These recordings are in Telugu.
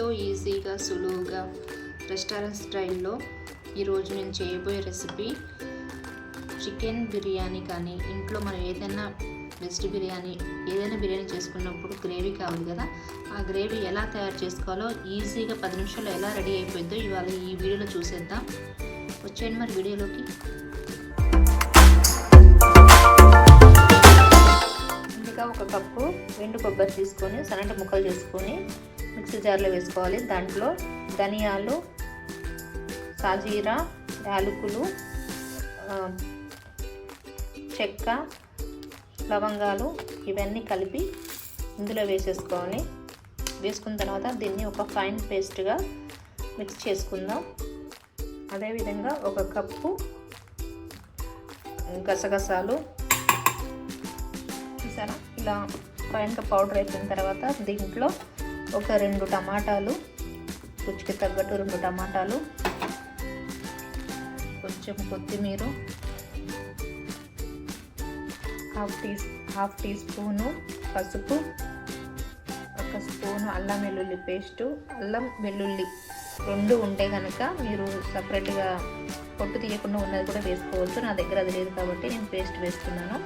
ఎంతో ఈజీగా సులువుగా రెస్టారెంట్ స్టైల్లో ఈరోజు నేను చేయబోయే రెసిపీ చికెన్ బిర్యానీ కానీ ఇంట్లో మనం ఏదైనా వెజ్ బిర్యానీ ఏదైనా బిర్యానీ చేసుకున్నప్పుడు గ్రేవీ కావాలి కదా ఆ గ్రేవీ ఎలా తయారు చేసుకోవాలో ఈజీగా పది నిమిషాల్లో ఎలా రెడీ అయిపోయిందో ఇవాళ ఈ వీడియోలో చూసేద్దాం. వచ్చేయండి మరి వీడియోలోకి. ముందుగా ఒక కప్పు ఎండు కొబ్బరి తీసుకొని సన్నటి ముక్కలు చేసుకొని మిక్సీ జార్లో వేసుకోవాలి. దాంట్లో ధనియాలు సాజీరా యాలకులు చెక్క లవంగాలు ఇవన్నీ కలిపి ఇందులో వేసేసుకోవాలి. వేసుకున్న తర్వాత దీన్ని ఒక ఫైన్ పేస్ట్గా మిక్స్ చేసుకుందాం. అదేవిధంగా ఒక కప్పు గసగసాలు. చూసారా? ఇలా ఫైన్గా పౌడర్ అయిపోయిన తర్వాత దీంట్లో ఒక రెండు టమాటాలు రుచికి తగ్గట్టు రెండు టమాటాలు కొంచెం కొత్తిమీర half tea half teaspoon పసుపు ఒక స్పూను అల్లం వెల్లుల్లి పేస్టు అల్లం వెల్లుల్లి రెండు ఉంటే కనుక మీరు సపరేట్గా పొట్టు తీయకుండా ఉన్నది కూడా వేసుకోవచ్చు. నా దగ్గర అది లేదు కాబట్టి నేను పేస్ట్ వేస్తున్నాను.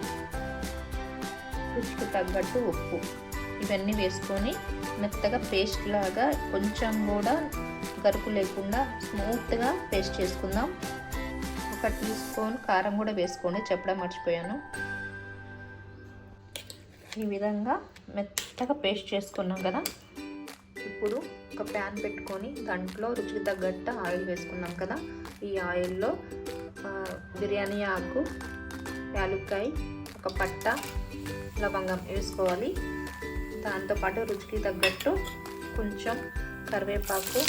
రుచికి తగ్గట్టు ఉప్పు. ఇవన్నీ వేసుకొని మెత్తగా పేస్ట్ లాగా కొంచెం కూడా గరుకు లేకుండా స్మూత్గా పేస్ట్ చేసుకుందాం. ఒక టీ స్పూన్ కారం కూడా వేసుకోండి చెప్పడం మర్చిపోయాను. ఈ విధంగా మెత్తగా పేస్ట్ చేసుకున్నాం కదా. ఇప్పుడు ఒక ప్యాన్ పెట్టుకొని దాంట్లో రుచికి తగ్గట్టు ఆయిల్ వేసుకున్నాం కదా. ఈ ఆయిల్లో బిర్యానీ ఆకు యాలుక్కాయ ఒక పట్ట లవంగం వేసుకోవాలి. దాంతోపాటు రుచికి తగ్గట్టు కొంచెం కరివేపాకు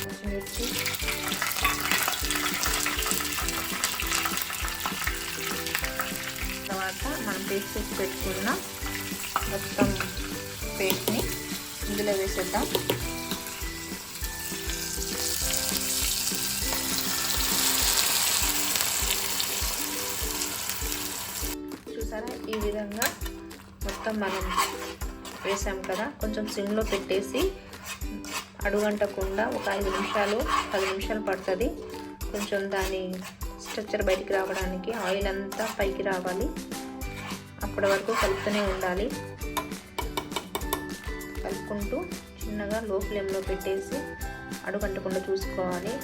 పచ్చిమిర్చి తర్వాత మనం పేస్ట్ చేసి పెట్టుకున్న మొత్తం పేస్ట్ని ఇందులో వేసేద్దాం. చూసారా? ఈ విధంగా మొత్తం మనం వేసాం కదా. కొంచెం సిమ్లో పెట్టేసి అడుగంటకుండా ఒక ఐదు నిమిషాలు పది నిమిషాలు పడుతుంది. కొంచెం దాని స్ట్రక్చర్ బయటికి రావడానికి ఆయిల్ అంతా పైకి రావాలి. అప్పటి వరకు కలుపుతూనే ఉండాలి. కలుపుకుంటూ చిన్నగా లో ఫ్లేమ్లో పెట్టేసి అడుగంటకుండా చూసుకోవాలి.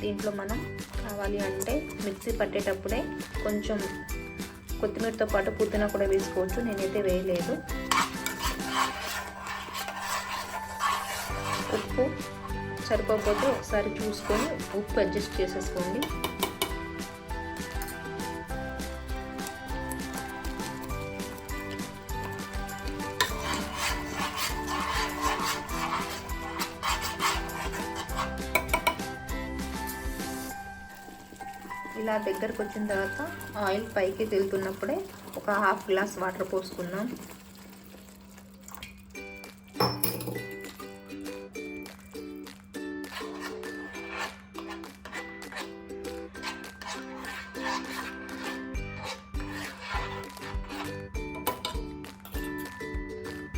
దీంట్లో మనం కావాలి అంటే మిక్సీ పట్టేటప్పుడే కొంచెం కొత్తిమీరతో పాటు పుదీనా కూడా వేసుకోవచ్చు. నేనైతే వేయలేదు. ఉప్పు సరిపోకపోతే ఒకసారి చూసుకొని ఉప్పు అడ్జస్ట్ చేసేసుకోండి. ఇలా దగ్గరకు వచ్చిన తర్వాత ఆయిల్ పైకి తెలుతున్నప్పుడే ఒక హాఫ్ గ్లాస్ వాటర్ పోసుకుందాం.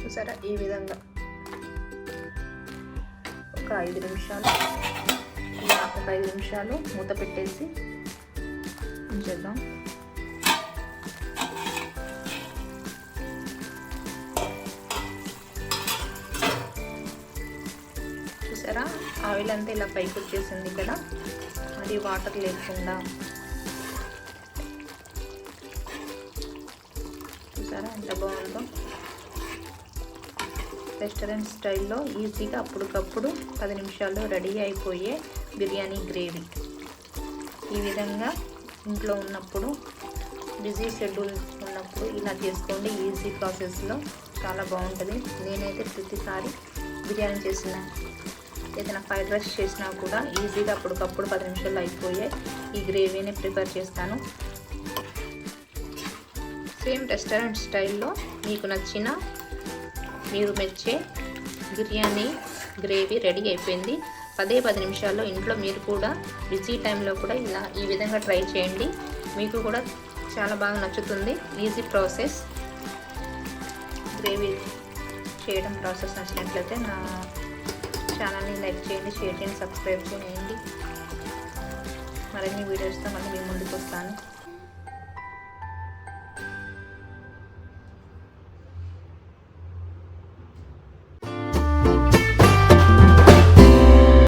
చూసారా ఈ విధంగా ఒక ఐదు నిమిషాలు ఒక ఐదు నిమిషాలు మూత పెట్టేసి ఉంచేద్దాం. చూసారా? ఆయిల్ అంతా ఇలా పైకి వచ్చేసింది కదా. మరి వాటర్ లేకుండా. చూసారా? ఎంత బాగుందో. రెస్టారెంట్ స్టైల్లో ఈజీగా అప్పటికప్పుడు పది నిమిషాల్లో రెడీ అయిపోయే బిర్యానీ గ్రేవీ. ఈ విధంగా ఇంట్లో ఉన్నప్పుడు బిజీ షెడ్యూల్ ఉన్నప్పుడు ఇలా చేసుకోండి. ఈజీ ప్రాసెస్లో చాలా బాగుంటుంది. నేనైతే ప్రతిసారి బిర్యానీ చేసిన ఏదైనా ఫ్రైడ్ రైస్ చేసినా కూడా ఈజీగా అప్పటికప్పుడు పది నిమిషాలు అయిపోయే ఈ గ్రేవీని ప్రిపేర్ చేస్తాను. సేమ్ రెస్టారెంట్ స్టైల్లో మీకు నచ్చిన మీరు మెచ్చే బిర్యానీ గ్రేవీ రెడీ అయిపోయింది. పదే పది నిమిషాల్లో ఇంట్లో మీరు కూడా బిజీ టైంలో కూడా ఇలా ఈ విధంగా ట్రై చేయండి. మీకు కూడా చాలా బాగా నచ్చుతుంది. Easy process. గ్రేవీ చేయడం ప్రాసెస్ నచ్చినట్లయితే నా ఛానల్ని లైక్ చేయండి షేర్ చేయండి సబ్స్క్రైబ్ చేయండి. మరిన్ని వీడియోస్తో మళ్ళీ మీ ముందుకు వస్తాను.